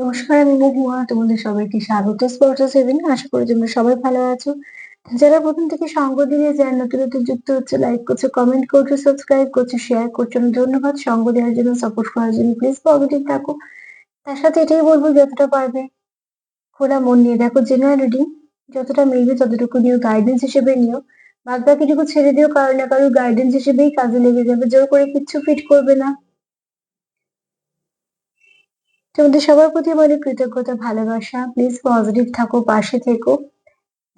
নমস্কার, আমি মহুয়া। তোমাদের সবাইকে স্বাগত। স্পর্শ আশা করি তোমরা সবাই ভালো আছো। যারা প্রথম থেকে সঙ্গ দিয়ে যায় নতুন নতুন যুক্ত হচ্ছে লাইক করছ কমেন্ট করছ সাবস্ক্রাইব করছ শেয়ার করছ ধন্যবাদ। সঙ্গ দেওয়ার জন্য সাপোর্ট করার জন্য প্লিজ পজিটিভ থাকো। তার সাথে এটাই বলব, যতটা পারবে খোলা মন নিয়ে দেখো জেনারেল রিডিং যতটা মিলবে, ততটুকু নিও গাইডেন্স হিসেবে নিও। বাদ বাকিটুকু ছেড়ে দিও, কারও না কারও গাইডেন্স হিসেবেই কাজে লেগে যাবে। জোর করে কিচ্ছু ফিট করবে না। তোমাদের সবার প্রতি আমার কৃতজ্ঞতা, ভালোবাসা। প্লিজ পজিটিভ থাকো, পাশে থেকো।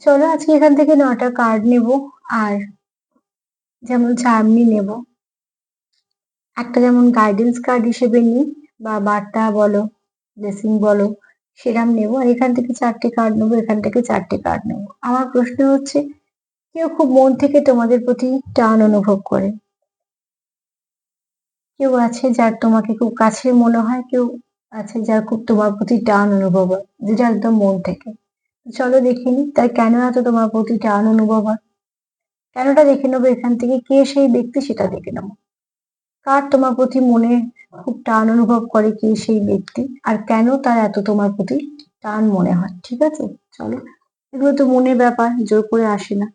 চলো আজকে এখান থেকে নটা কার্ড নেব আর যেমন চার্মনি নেব। একটা যেমন গাইডেন্স কার্ড হিসেবে নিই বা বার্তা বলো ব্লেসিং বলো, সেরাম নেব। আর এখান থেকে চারটে কার্ড নেব, এখান থেকে চারটে কার্ড নেব। আমার প্রশ্ন হচ্ছে, কেউ খুব মন থেকে তোমাদের প্রতি টান অনুভব করে? কেউ আছে যার তোমাকে খুব কাছের মনে হয়? কেউ আছে যার খুব তোমার প্রতি টান অনুভব হয়, যেটা একদম মন থেকে। চলো দেখে নি, তাই কেন এত তোমার প্রতি টান অনুভব হয়? কেনটা দেখে নেব? এখান থেকে কে সেই ব্যক্তি সেটা দেখে নেব। কার তোমার প্রতি মনে খুব টান অনুভব করে কে সেই ব্যক্তি? আর কেন তার এত তোমার প্রতি টান মনে হয়? ঠিক আছে? চলো। এগুলো তো মনের ব্যাপার, জোর করে আসে না।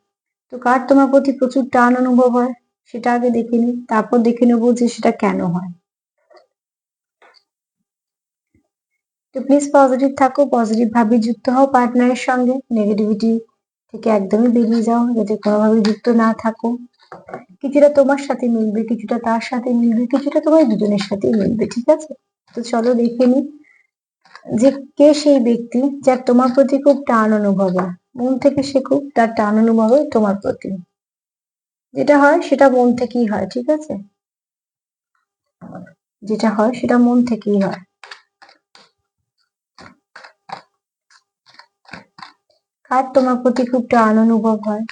তো কার তোমার প্রতি প্রচুর টান অনুভব হয়? সেটা আগে দেখে নি, তারপর দেখে নেব যে সেটা কেন হয়। তো প্লিজ পজিটিভ থাকো পজিটিভ ভাবে যুক্ত হও পার্টনারের সঙ্গে। নেগেটিভিটি থেকে একদমই বেরিয়ে যাও, যাতে কোনোভাবে যুক্ত না থাকো। কিছুটা তোমার সাথে মিলবে, কিছুটা তার সাথে মিলবে, কিছুটা তোমার দুজনের সাথেই মিলবে, ঠিক আছে? তো চলো দেখে নি যে কে সেই ব্যক্তি যার তোমার প্রতি খুব টান অনুভব হয়। মন থেকে সে খুব তার টান অনুভব হয় তোমার প্রতি। যেটা হয় সেটা মন থেকেই হয়, ঠিক আছে? যেটা হয় সেটা মন থেকেই হয়। কার তোমার প্রতি খুব টান অনুভব হয়।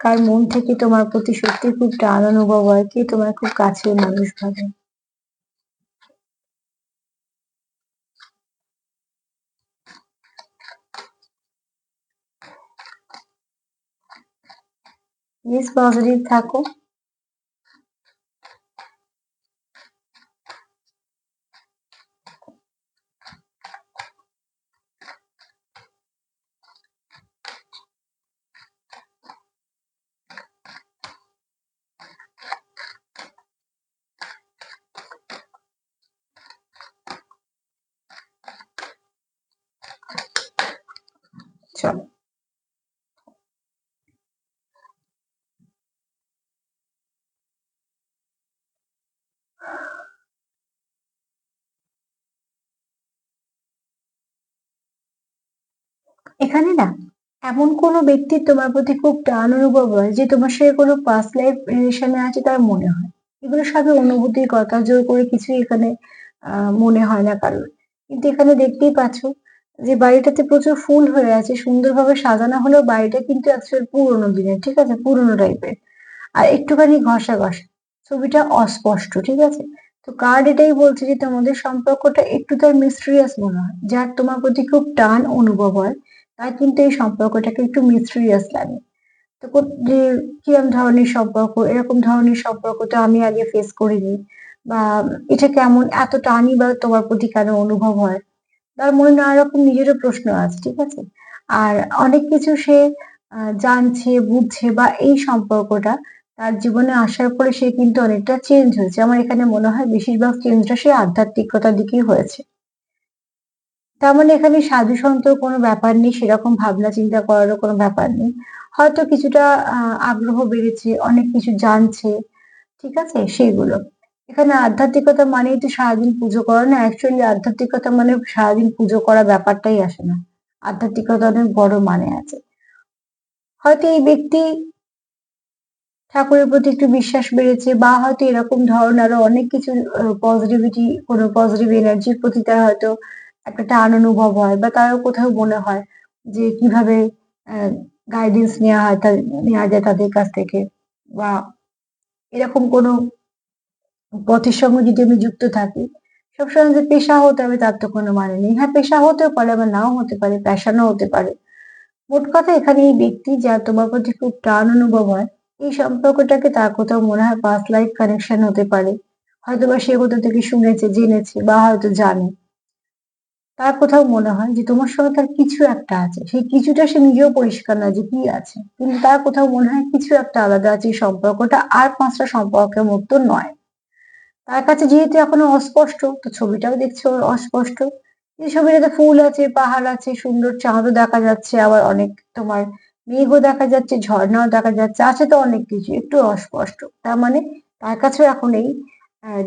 কার মন থেকে তোমার প্রতি সত্যি খুব টান অনুভব হয় কি তোমার খুব কাছের মানুষ ভাবে। পজিটিভ থাকো। চলো এখানে না, এমন কোনো ব্যক্তির তোমার প্রতি খুব টান অনুভব হয় যে তোমার সাথে কোনো পাস্ট লাইফ রিলেশনে আছে তার মনে হয়? এগুলো সবই অনুভূতির কথা, জোর করে কিছুই এখানে মনে হয় না কারোর। কিন্তু এখানে দেখতেই পাচ্ছ যে বাড়িটাতে প্রচুর ফুল হয়ে আছে, সুন্দরভাবে সাজানো হলেও বাড়িটা কিন্তু অ্যাকচুয়াল পুরোনো দিনের, ঠিক আছে? পুরোনো টাইপের আর একটুখানি ঘষা ঘষা ছবিটা অস্পষ্ট, ঠিক আছে? তো কার্ড এটাই বলছে যে তোমাদের সম্পর্কটা একটু তার মিস্ট্রিয়াস মনে হয়। যার তোমার প্রতি খুব টান অনুভব হয়, তার কিন্তু এই সম্পর্কটাকে একটু মিস্ট্রিয়াস লাগে। তো যে কিরম ধরনের সম্পর্ক, এরকম ধরনের সম্পর্ক তো আমি আগে ফেস করিনি। বা এটা কেমন, এত টানই বা তোমার প্রতি কেন অনুভব হয়? তার মনে নানা রকম নিজেরও প্রশ্ন আছে, ঠিক আছে? আর অনেক কিছু সে জানছে, বুঝছে বা এই সম্পর্কটা তার জীবনে আসার পরে সে কিন্তু অনেকটা চেঞ্জ হয়েছে। আমার এখানে মনে হয় বেশিরভাগ চেঞ্জটা সে আধ্যাত্মিকতার দিকেই হয়েছে। তার মানে এখানে সাধু সন্ত কোনো ব্যাপার নেই, সেরকম ভাবনা চিন্তা করারও কোনো ব্যাপার নেই। হয়তো কিছুটা আগ্রহ বেড়েছে, অনেক কিছু জানছে, ঠিক আছে? সেইগুলো। এখানে আধ্যাত্মিকতা মানেই তো সারাদিন পুজো করা, না? অ্যাকচুয়ালি আধ্যাত্মিকতা মানে সারাদিন পুজো করা ব্যাপারটাই আসে না। আধ্যাত্মিকতা অনেক বড় মানে আছে। হয়তো এই ব্যক্তি ঠাকুরের প্রতি একটু বিশ্বাস বেড়েছে বা হয়তো এরকম ধরনের আরও অনেক কিছু পজিটিভিটি কোনো পজিটিভ এনার্জির প্রতি তার হয়তো একটা টান অনুভব হয় বা তারও কোথাও মনে হয় যে কীভাবে গাইডেন্স নেওয়া হয় নেওয়া যায় তাদের কাছ থেকে বা এরকম কোনো পথের সঙ্গে যদি আমি যুক্ত থাকি, সবসময় যে পেশা হতে হবে তার তো কোনো মানে নেই। হ্যাঁ পেশা হতেও পারে আবার নাও হতে পারে, প্যাশনও হতে পারে। মোট কথা এখানে এই ব্যক্তি যার তোমার প্রতি খুব টান অনুভব হয়, এই সম্পর্কটাকে তার কোথাও মনে হয় পাস্ট লাইফ কানেকশন হতে পারে। হয়তো বা সে কোথাও থেকে শুনেছে, জেনেছে বা হয়তো জানে। তার কোথাও মনে হয় যে তোমার সঙ্গে তার কিছু একটা আছে। সেই কিছুটা সে নিজেও পরিষ্কার না যে কি আছে। কিন্তু তার কোথাও মনে হয় কিছু একটা আলাদা আছে, এই সম্পর্কটা আর পাঁচটা সম্পর্কের মতো নয়। তার কাছে যেহেতু এখনও অস্পষ্ট, তো ছবিটাও দেখছে ওর অস্পষ্ট। এই ছবিটাতে ফুল আছে, পাহাড় আছে, সুন্দর চাঁদও দেখা যাচ্ছে, আবার অনেক তোমার মেঘও দেখা যাচ্ছে, ঝর্ণাও দেখা যাচ্ছে, আছে তো অনেক কিছু, একটু অস্পষ্ট। তার মানে তার কাছেও এখন এই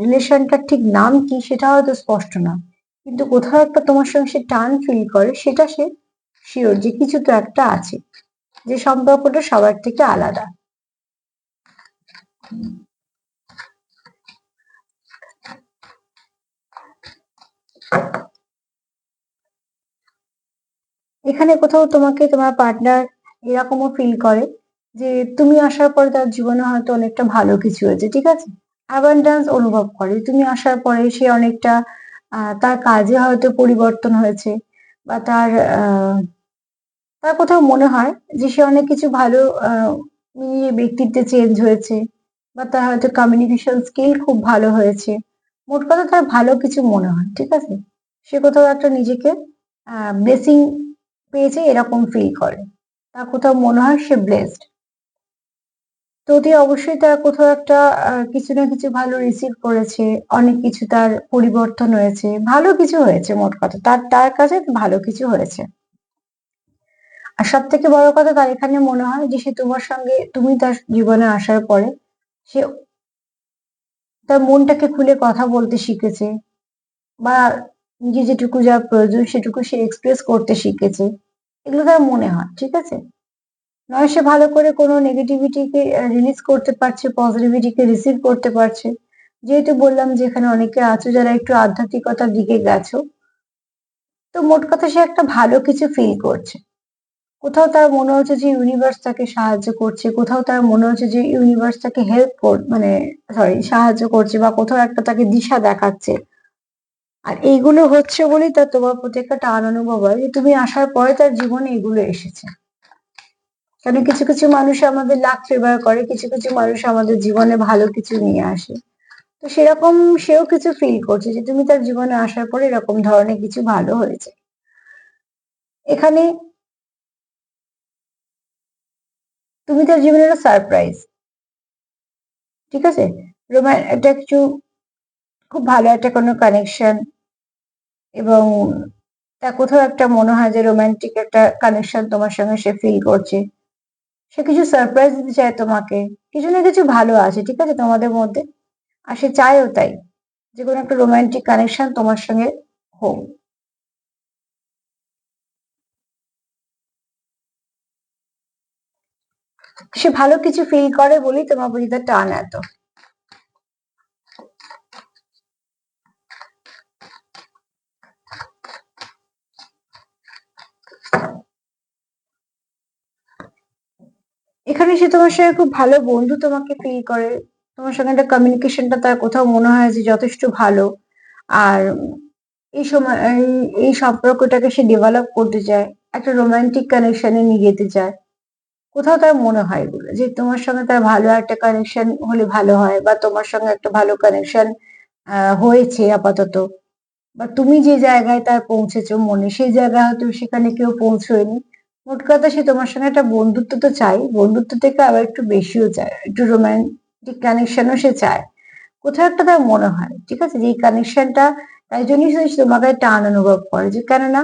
রিলেশনটার ঠিক নাম কি সেটা হয়তো স্পষ্ট না। কিন্তু কোথাও একটা তোমার সঙ্গে সে টান ফিল করে, সেটা সে শিওর যে কিছু তো একটা আছে, যে সম্পর্কটা সবার থেকে আলাদা। এখানে কোথাও তোমাকে তোমার পার্টনার এরকমও ফিল করে যে তুমি আসার পরে তার জীবনে হয়তো অনেকটা ভালো কিছু হয়েছে, ঠিক আছে? অ্যাবান্ডান্স অনুভব করে। তুমি আসার পরে সে অনেকটা তার কাজে হয়তো পরিবর্তন হয়েছে বা তার তার কোথাও মনে হয় যে সে অনেক কিছু ভালো ব্যক্তিত্বে চেঞ্জ হয়েছে বা তার হয়তো কমিউনিকেশন স্কিল খুব ভালো হয়েছে। মোট কথা তার ভালো কিছু মনে হয়, ঠিক আছে? সে কোথাও একটা নিজেকে ব্লেসিং পেয়েছে, এরকম ফিল করে। তার কোথাও মনে হয় সে ব্লেসড তো অতি অবশ্যই তার কোথাও একটা কিছু না কিছু ভালো রিসিভ করেছে, অনেক কিছু তার পরিবর্তন হয়েছে, ভালো কিছু হয়েছে মোট কথা, তার তার কাছে ভালো কিছু হয়েছে। আর সব থেকে বড় কথা তার এখানে মনে হয় যে সে তোমার সঙ্গে, তুমি তার জীবনে আসার পরে, সে তার মনটাকে খুলে কথা বলতে শিখেছে বা নিজে যেটুকু যা প্রয়োজন সেটুকু সে এক্সপ্রেস করতে শিখেছে। এগুলো তার মনে হয়, ঠিক আছে? নয় সে ভালো করে কোনো নেগেটিভিটিকে রিলিজ করতে পারছে পজিটিভিটিকে রিসিভ করতে পারছে। যেহেতু বললাম যে এখানে অনেকে আছো যারা একটু আধ্যাত্মিকতার দিকে গেছো, তো মোট কথা সে একটা ভালো কিছু ফিল করছে। কোথাও তার মনে হচ্ছে যে ইউনিভার্স তাকে সাহায্য করছে, কোথাও তার মনে হচ্ছে যে ইউনিভার্স তাকে হেল্প কর মানে সরি সাহায্য করছে বা কোথাও একটা তাকে দিশা দেখাচ্ছে। আর এইগুলো হচ্ছে বলেই তার তোমার প্রতি একটা টান অনুভব হয় যে তুমি আসার পরে তার জীবনে এগুলো এসেছে। কারণ কিছু কিছু মানুষ আমাদের লাক ফেভার করে, কিছু কিছু মানুষ আমাদের জীবনে ভালো কিছু নিয়ে আসে। তো সেরকম সেও কিছু ফিল করছে যে তুমি তার জীবনে আসার পরে এরকম ধরনের কিছু ভালো হয়েছে। এখানে তুমি তার জীবনে একটা সারপ্রাইজ ঠিক আছে? রোম্যান একটা কিছু খুব ভালো একটা কোনো কানেকশন এবং তা কোথাও একটা মনে হয় যে রোমান্টিক একটা কানেকশন তোমার সঙ্গে সে ফিল করছে। সে কিছু সারপ্রাইজ দিতে চায় তোমাকে। কিছু না কিছু ভালো আছে, ঠিক আছে, তোমাদের মধ্যে। আর সে চায়ও তাই, যে কোনো একটা রোমান্টিক কানেকশন তোমার সঙ্গে হোক। সে ভালো কিছু ফিল করে বলেই তোমার প্রতি টান এত। এখানে সে তোমার সঙ্গে খুব ভালো বন্ধু তোমাকে ফিল করে। তোমার সঙ্গে একটা কমিউনিকেশনটা তার কোথাও মনে হয় যে যথেষ্ট ভালো। আর এই সময়, এই সম্পর্কটাকে সে ডেভেলপ করতে চায়, একটা রোমান্টিক কানেকশনে নিয়ে যেতে চায়। কোথাও তার মনে হয় এগুলো যে তোমার সঙ্গে তার ভালো একটা কানেকশন হলে ভালো হয় বা তোমার সঙ্গে একটা ভালো কানেকশন হয়েছে আপাতত। বা তুমি যে জায়গায় তার পৌঁছেছো, মনে সেই জায়গায় হয়তো সেখানে কেউ পৌঁছয়নি, মোট কথা সে তোমার সঙ্গে একটা বন্ধুত্ব তো চাই, বন্ধুত্ব থেকে আবার একটু বেশিও চায়, একটু রোমান্টিক কানেকশনও সে চায়। কোথাও একটা তার মনে হয়, ঠিক আছে? যে এই কানেকশনটা তাই জন্যই তোমাকে টান অনুভব করে যে কেননা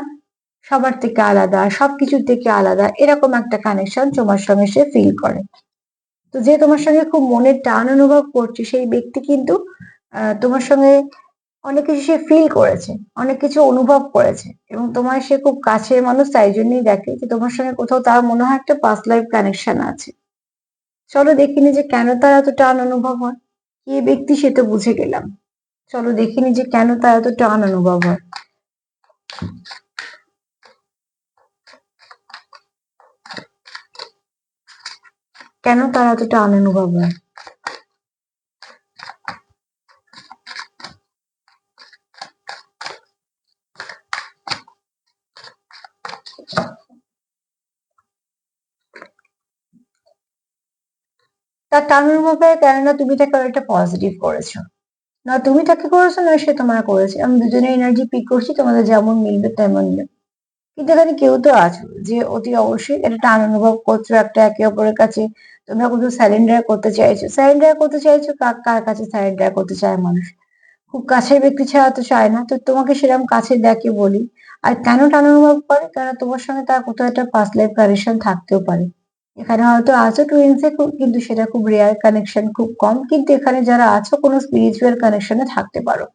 সবার থেকে আলাদা সবকিছু থেকে আলাদা, এরকম একটা কানেকশন তোমার সঙ্গে সে ফিল করে। তো যে তোমার সঙ্গে খুব মনের টান অনুভব করছে, সেই ব্যক্তি কিন্তু তোমার সঙ্গে অনেক কিছু সে ফিল করেছে, অনেক কিছু অনুভব করেছে এবং তোমার সে খুব কাছের মানুষ তাই জন্যই দেখে যে তোমার সঙ্গে কোথাও তার মনে হয় একটা পাস্ট লাইফ কানেকশন আছে। চলো দেখিনি যে কেন তার এত টান অনুভব হয়। কে ব্যক্তি সে তো বুঝে গেলাম। চলো দেখিনি যে কেন তার এত টান অনুভব হয়। কেন তার এত টান অনুভব হয় তার টান অনুভব হয় কেননা তুমি তাকে একটা পজিটিভ করেছ? না, তুমি তাকে করেছ, না সে তোমার করেছে। আমি দুজনে এনার্জি পিক করছি, তোমাদের যেমন মিলবে তেমন কিন্তু এখানে কেউ তো আছো যে অতি অবশ্যই এটা টান অনুভব করছ একটা একে অপরের কাছে। তোমরা কিন্তু স্যালেন্ডার করতে চাইছো। স্যালেন্ডার করতে চাইছো কার কাছে স্যালেন্ডার করতে চায় মানুষ? খুব কাছের ব্যক্তি ছাড়া তো চায় না। তো তোমাকে সেরকম কাছে দেখে বলি। আর কেন টান অনুভব করে? কারণ তোমার সঙ্গে তার কোথাও একটা ফার্স্ট লাইফ কানেকশন থাকতেও পারে। এখানে হয়তো আছো টুইন্সে কিন্তু সেটা খুব রেয়ার কানেকশন খুব কম। কিন্তু এখানে যারা আছো কোনো স্পিরিচুয়াল কানেকশনে থাকতে পারো।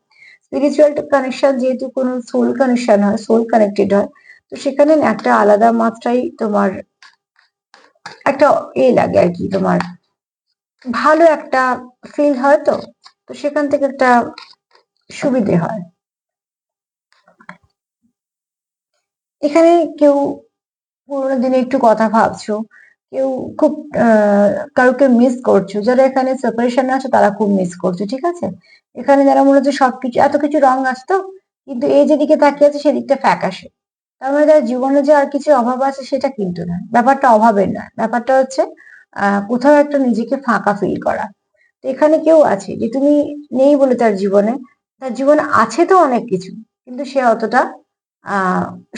স্পিরিচুয়াল কানেকশন যেহেতু কোনো সোল কানেকশন হয় সোল কানেক্টেড হয় তো সেখানে একটা আলাদা মাত্রাই তোমার একটা এ লাগে আর কি, তোমার ভালো একটা ফিল হয় তো তো সেখান থেকে একটা সুবিধে হয়। এখানে কেউ পুরোনো দিনে একটু কথা ভাবছ, কেউ খুব কাউকে মিস করছ, যারা এখানে সেপারেশন আছে তারা খুব মিস করছ, ঠিক আছে? এখানে যারা মনে হচ্ছে সবকিছু, এত কিছু রং আসতো কিন্তু এই যেদিকে তাকিয়ে আছে সেদিকটা ফ্যাকাশে। মানে তার জীবনে যে আর কিছু অভাব আছে সেটা কিন্তু না। ব্যাপারটা অভাবের নয়। ব্যাপারটা হচ্ছে কোথাও একটা নিজেকে ফাঁকা ফিল করা। তো এখানে কেউ আছে যে তুমি নেই বলে তার জীবনে তার জীবনে আছে তো অনেক কিছু, কিন্তু সে অতটা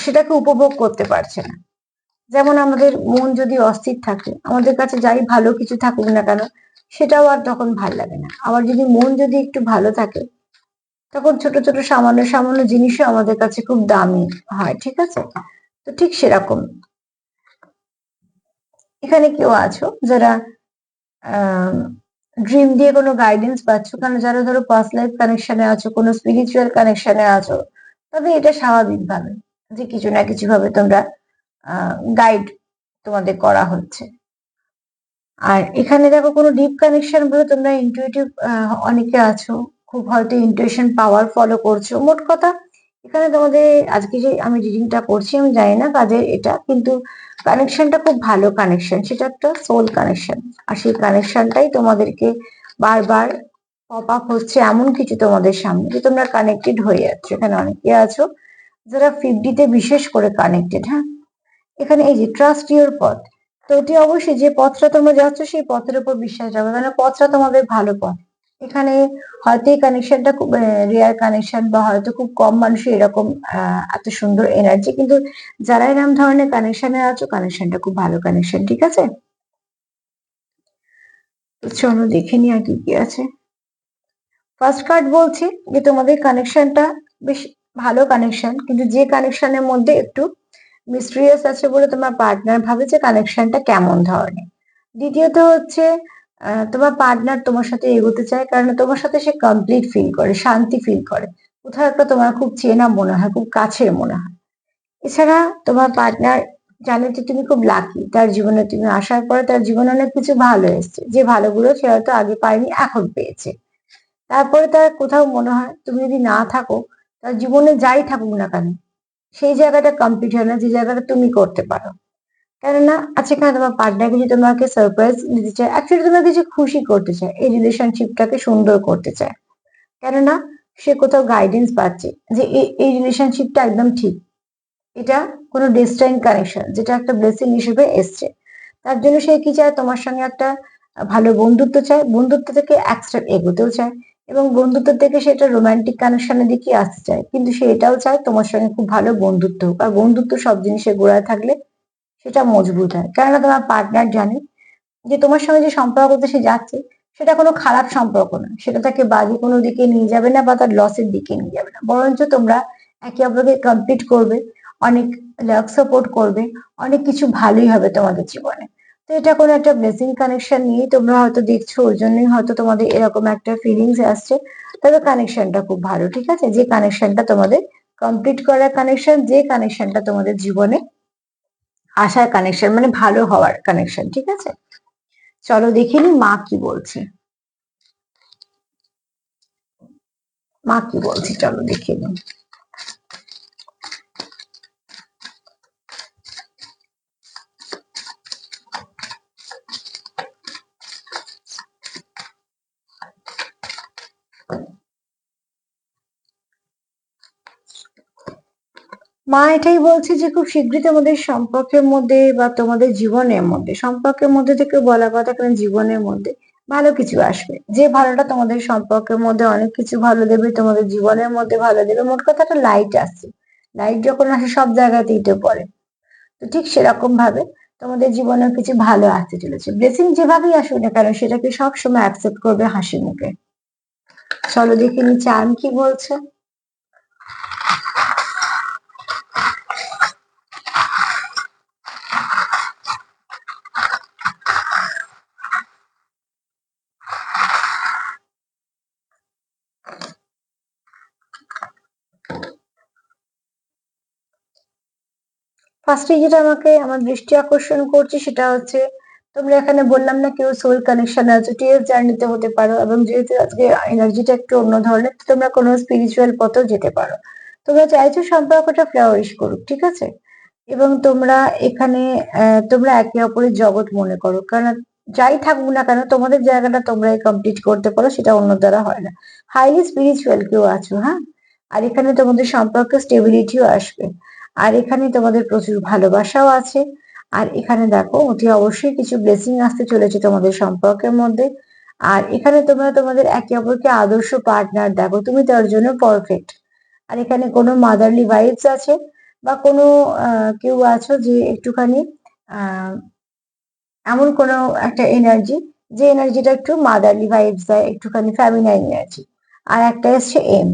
সেটাকে উপভোগ করতে পারছে না। যেমন আমাদের মন যদি অস্থির থাকে, আমাদের কাছে যাই ভালো কিছু থাকুক না কেন, সেটাও আর তখন ভালো লাগে না। আবার যদি মন যদি একটু ভালো থাকে তখন ছোট ছোট, সামান্য সামান্য জিনিসও আমাদের কাছে খুব দামি হয়, ঠিক আছে? তো ঠিক সেরকম। এখানে কেউ আছো যারা ড্রিম দিয়ে কোনো গাইডেন্স পাচ্ছ? কারণ যারা ধরো পাস্ট লাইফ কানেকশনে আছো, কোনো স্পিরিচুয়াল কানেকশনে আছো, তবে এটা স্বাভাবিক ভাবে যে কিছু না কিছু ভাবে তোমরা গাইড তোমাদের করা হচ্ছে। আর এখানে দেখো কোনো ডিপ কানেকশন বলে তোমরা ইন্টুইটিভ অনেকে আছো। খুব হয়তো ইন্টুইশন পাওয়ার ফলো করছ। মোট কথা, এখানে তোমাদের আজকে যে আমি রিডিংটা করছি আমি জানি না কাজের এটা, কিন্তু কানেকশনটা খুব ভালো কানেকশন সেটা একটা সোল কানেকশন আর সেই কানেকশনটাই তোমাদেরকে বারবার পপ আপ হচ্ছে এমন কিছু তোমাদের সামনে যে তোমরা কানেক্টেড হয়ে যাচ্ছ। এখানে অনেকে আছো যারা ফিফটিতে বিশেষ করে কানেক্টেড হ্যাঁ? এখানে এই যে ট্রাস্ট ইউর পথ তো এটি অবশ্যই যে পথটা তোমরা যাচ্ছ সেই পথের উপর বিশ্বাস রাখবে মানে পথটা তোমাদের ভালো পথ। এখানে হয়তো এই কানেকশনটা খুব রেয়ার কানেকশন বা হয়তো খুব কম মানুষের এরকম এত সুন্দর এনার্জি কিন্তু যারা এরকম ধরনের কানেকশনে আছো কানেকশনটা খুব ভালো কানেকশন ঠিক আছে? চলো দেখে নি আর কি কি আছে। ফার্স্ট কার্ড বলছি যে তোমাদের কানেকশনটা বেশ ভালো কানেকশন কিন্তু যে কানেকশনের মধ্যে একটু মিস্ট্রিয়াস আছে বলে তোমার পার্টনার ভাবে যে কানেকশনটা কেমন ধরনের। দ্বিতীয়ত হচ্ছে তোমার পার্টনার তোমার সাথে এগোতে চায় কারণ তোমার সাথে সে কমপ্লিট ফিল করে, শান্তি ফিল করে। কোথাও একটা তোমার খুব চেনা মনে হয়, খুব কাছের মনে হয়। এছাড়া তোমার পার্টনার জানে যে তুমি খুব লাকি তার জীবনে তুমি আসার পরে তার জীবনে অনেক কিছু ভালো এসছে। যে ভালোগুলো সে হয়তো আগে পায়নি, এখন পেয়েছে। তারপরে তার কোথাও মনে হয়, তুমি যদি না থাকো, তার জীবনে যাই থাকুক না কেন, সেই জায়গাটা কমপ্লিট হয় না, যে জায়গাটা তুমি করতে পারো। কেননা আচ্ছা কেন তোমার পার্টনার কিছু তোমাকে সারপ্রাইজ দিতে চায়। অ্যাকচুয়ালি তোমাকে কিছু খুশি করতে চায়, এই রিলেশনশিপটাকে সুন্দর করতে চায়। কেননা সে কোথাও গাইডেন্স পাচ্ছে যে এই- রিলেশনশিপটা একদম ঠিক। এটা কোনো ডেস্টাইন কানেকশন যেটা একটা ব্লেসিং হিসেবে এসছে। তার জন্য সে কি চায়? তোমার সঙ্গে একটা ভালো বন্ধুত্ব চায়। বন্ধুত্ব থেকে এক স্টেপ এগোতেও চায় এবং বন্ধুত্ব থেকে সেটা রোমান্টিক কানেকশনের দিকে আসতে চায়। কিন্তু সে এটাও চায় তোমার সঙ্গে খুব ভালো বন্ধুত্ব হোক। আর বন্ধুত্ব সব জিনিসে গোড়ায় থাকলে সেটা মজবুত হয়। কেননা তোমার পার্টনার জানে যে তোমার সঙ্গে যে সম্পর্কতে সে যাচ্ছে, সেটা কোনো খারাপ সম্পর্ক না সেটা তাকে বাজে কোনো দিকে নিয়ে যাবে না বা তার লসের দিকে নিয়ে যাবে না। বরঞ্চ তোমরা একে অপরকে কমপ্লিট করবে, অনেক লাভ সাপোর্ট করবে, অনেক কিছু ভালোই হবে তোমাদের জীবনে। তো এটা কোনো একটা ব্লেসিং কানেকশন নিয়ে তোমরা হয়তো দেখছ, ওই জন্যই হয়তো তোমাদের এরকম একটা ফিলিংস আসছে। তবে কানেকশনটা খুব ভালো, ঠিক আছে? যে কানেকশনটা তোমাদের কমপ্লিট করার কানেকশন যে কানেকশনটা তোমাদের জীবনে আসার কানেকশন মানে ভালো হওয়ার কানেকশন ঠিক আছে? চলো দেখে নি মা কি বলছে। মা কি বলছে? চলো দেখে নি। মা এটাই বলছে যে খুব শীঘ্রই তোমাদের সম্পর্কের মধ্যে বা তোমাদের জীবনের মধ্যে, সম্পর্কের মধ্যে থেকে বলা কথা কারণ জীবনের মধ্যে ভালো কিছু আসবে। যে ভালোটা তোমাদের সম্পর্কের মধ্যে অনেক কিছু ভালো দেবে, তোমাদের জীবনের মধ্যে ভালো দেবে। মোট কথা একটা লাইট আসছে। লাইট যখন আসে, সব জায়গাতেই তো পড়ে। তো ঠিক সেরকম ভাবে তোমাদের জীবনে কিছু ভালো আসতে চলেছে। ব্লেসিং যেভাবেই আসুক না কেন, সেটাকে সবসময় অ্যাকসেপ্ট করবে হাসি মুখে। চলো দেখে নি, চান কি বলছে? ফার্স্টে যেটা আমাকে আমার দৃষ্টি আকর্ষণ করছে সেটা হচ্ছে, তোমরা এখানে বললাম না কেউ সোল কানেকশন আছে টিএস জার্নিতে হতে পারো এবং যেহেতু আজকে এনার্জিটা একটু অন্য ধরনের তোমরা কোনো স্পিরিচুয়াল পথেও যেতে পারো। তোমরা চাইছো সম্পর্কটা ফ্লাওয়ারিশ করুক, ঠিক আছে? এবং তোমরা এখানে তোমরা একে অপরের জগৎ মনে করো, কারণ যাই থাকুক না কেন, তোমাদের জায়গাটা তোমরাই কমপ্লিট করতে পারো, সেটা অন্য দ্বারা হয় না। হাইলি স্পিরিচুয়াল কেউ আছো হ্যাঁ? আর এখানে তোমাদের সম্পর্কে স্টেবিলিটিও আসবে। আর এখানে তোমাদের প্রচুর ভালোবাসাও আছে। আর এখানে দেখো, অতি অবশ্যই কিছু ব্লেসিং আসতে চলেছে তোমাদের সম্পর্কের মধ্যে। আর এখানে তোমরা তোমাদের একে অপরকে আদর্শ পার্টনার দেখো তুমি তার জন্য পারফেক্ট আর এখানে কোনো মাদারলি ভাইবস আছে বা কোনো কেউ আছো যে একটুখানি এমন কোনো একটা এনার্জি যে এনার্জিটা একটু মাদারলি ভাইবস দেয় একটুখানি ফ্যামিনাইন এনার্জি আর একটা এসছে এম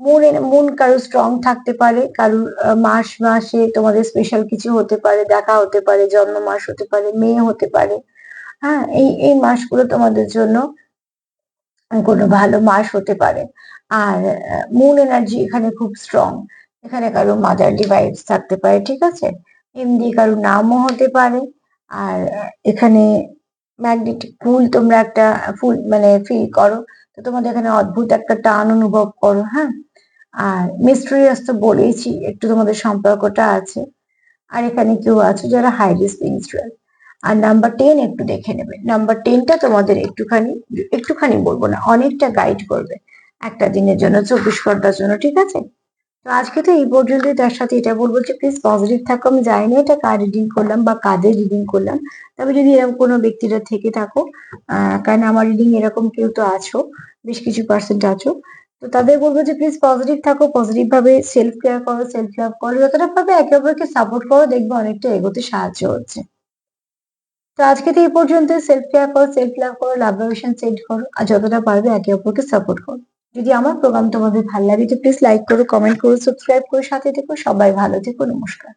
মুন মুন কারও স্ট্রং থাকতে পারে কারোর মাস মাসে তোমাদের স্পেশাল কিছু হতে পারে, দেখা হতে পারে জন্ম মাস হতে পারে, মেয়ে হতে পারে হ্যাঁ এই এই মাসগুলো তোমাদের জন্য কোনো ভালো মাস হতে পারে। আর মুন এনার্জি এখানে খুব স্ট্রং এখানে কারও মাদারলি ভাইবস থাকতে পারে, ঠিক আছে? এমনি কারও নামও হতে পারে, আর, এখানে ম্যাগনেটিক ফুল তোমরা একটা, ফুল মানে ফিল করো তো তোমাদের এখানে অদ্ভুত একটা টান অনুভব করো হ্যাঁ? আর মিস্ট্রিয়াস তো বলেইছি, একটু তোমাদের সম্পর্কটা আছে। আর এখানে কেউ আছে যারা হাইলি স্পিরিচুয়াল আর নাম্বার টেন একটু দেখে নেবে। নাম্বার টেনটা তোমাদের একটুখানি একটুখানি বলব না, অনেকটা গাইড করবে একটা দিনের জন্য, চব্বিশ ঘণ্টার জন্য, ঠিক আছে? তো আজকে তো এই পর্যন্তই, তার সাথে এটা বলব যে প্লিজ পজিটিভ থাকো। আমি জানি না এটা কার রিডিং করলাম বা কাদের রিডিং করলাম। তবে যদি এরকম কোনো ব্যক্তিরা থেকে থাকো কারণ আমার রিডিং এরকম কেউ তো আছো বেশ কিছু পার্সেন্ট আছো। তো তাদের বলব যে প্লিজ পজিটিভ থাকো পজিটিভ ভাবে সেলফ কেয়ার করো সেলফ লাভ করো, যতটা ভাবে একে অপরকে সাপোর্ট করো, দেখবে অনেকটা এগোতে সাহায্য হচ্ছে। তো আজকে তো এই পর্যন্ত সেলফ কেয়ার করো সেলফ লাভ করো লাভ ভাইব্রেশন সেট করো, আর যতটা পারবে একে অপরকে সাপোর্ট করো। যদি আমার প্রোগ্রাম তোমাদের ভালো লাগে তো প্লিজ লাইক করো কমেন্ট করো সাবস্ক্রাইব করো, সাথে থেকো, সবাই ভালো থেকো, নমস্কার।